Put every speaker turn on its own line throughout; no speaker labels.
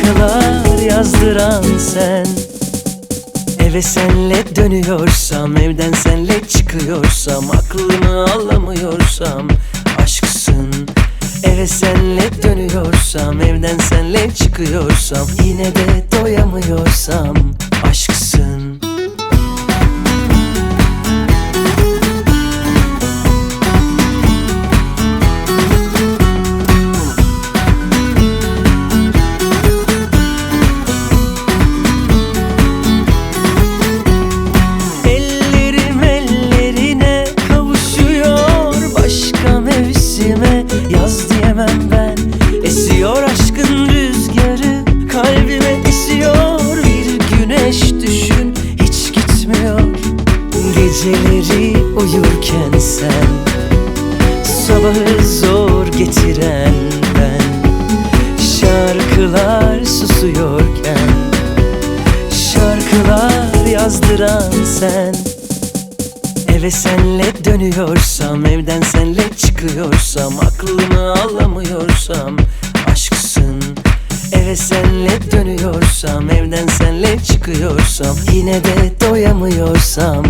Şarkılar yazdıran sen. Eve senle dönüyorsam Evden senle çıkıyorsam Aklımı alamıyorsam Aşksın. Eve senle dönüyorsam Evden senle çıkıyorsam Yine de doyamıyorsam Aşksın susuyorken Şarkılar yazdıran sen. Eve senle dönüyorsam Evden senle çıkıyorsam Aklımı alamıyorsam Aşksın. Eve senle dönüyorsam Evden senle çıkıyorsam Yine de doyamıyorsam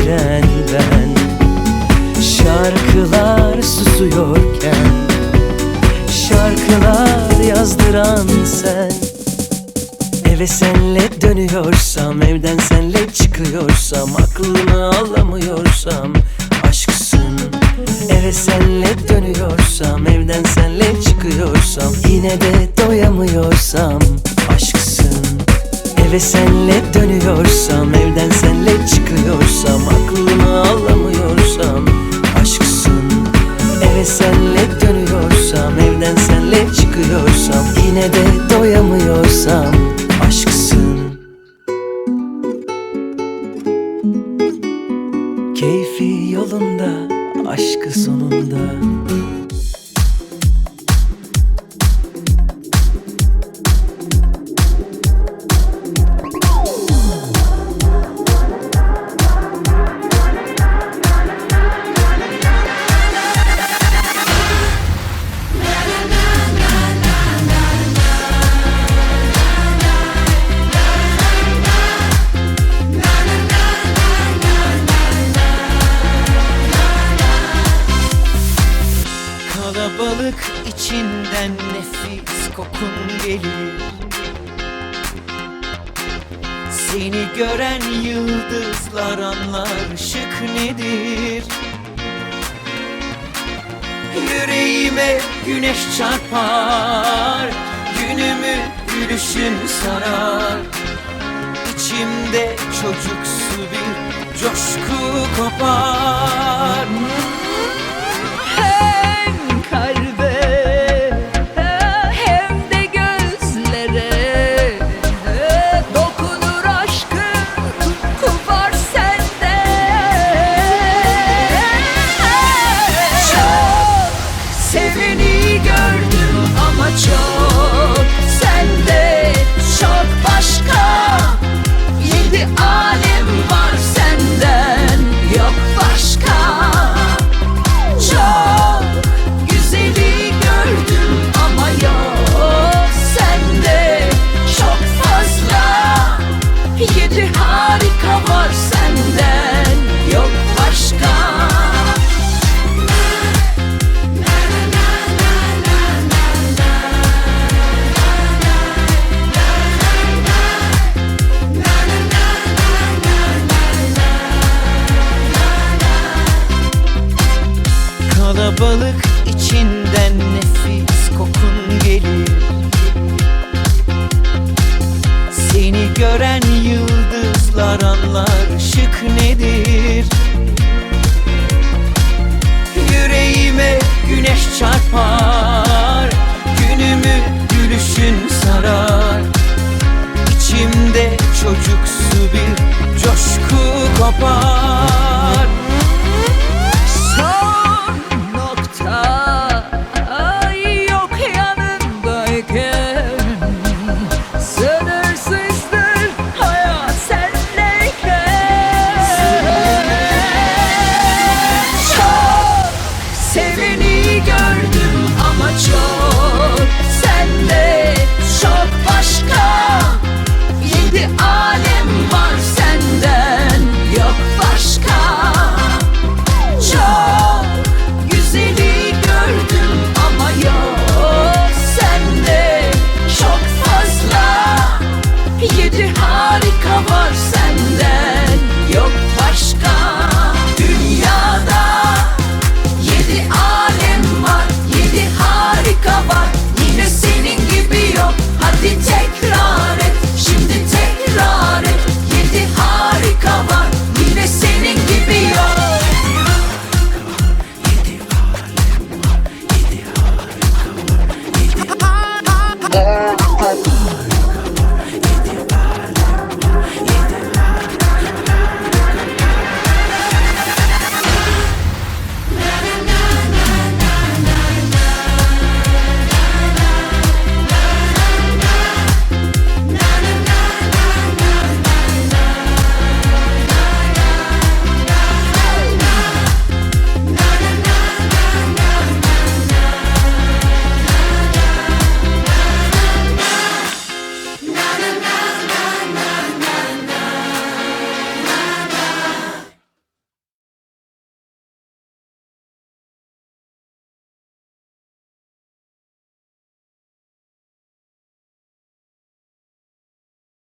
zor getiren ben. Şarkılar susuyorken Şarkılar yazdıran sen. Eve senle dönüyorsam Evden senle çıkıyorsam Aklımı alamıyorsam Aşksın. Eve senle dönüyorsam Evden senle çıkıyorsam Yine de doyamıyorsam Aşksın. Eve senle dönüyorsam Evden senle çıkıyorsam Keyfi yolunda Aşkı sonunda
içinden nefis kokun gelir Seni gören yıldızlar anlar ışık nedir? Yüreğime güneş çarpar Günümü gülüşün sarar. İçimde çocuksu bir coşku kopar Kalabalık içinden nefis kokun gelir. Seni gören yıldızlar anlar ışık nedir? Yüreğime güneş çarpar Günümü gülüşün sarar. İçimde çocuksu bir coşku kopar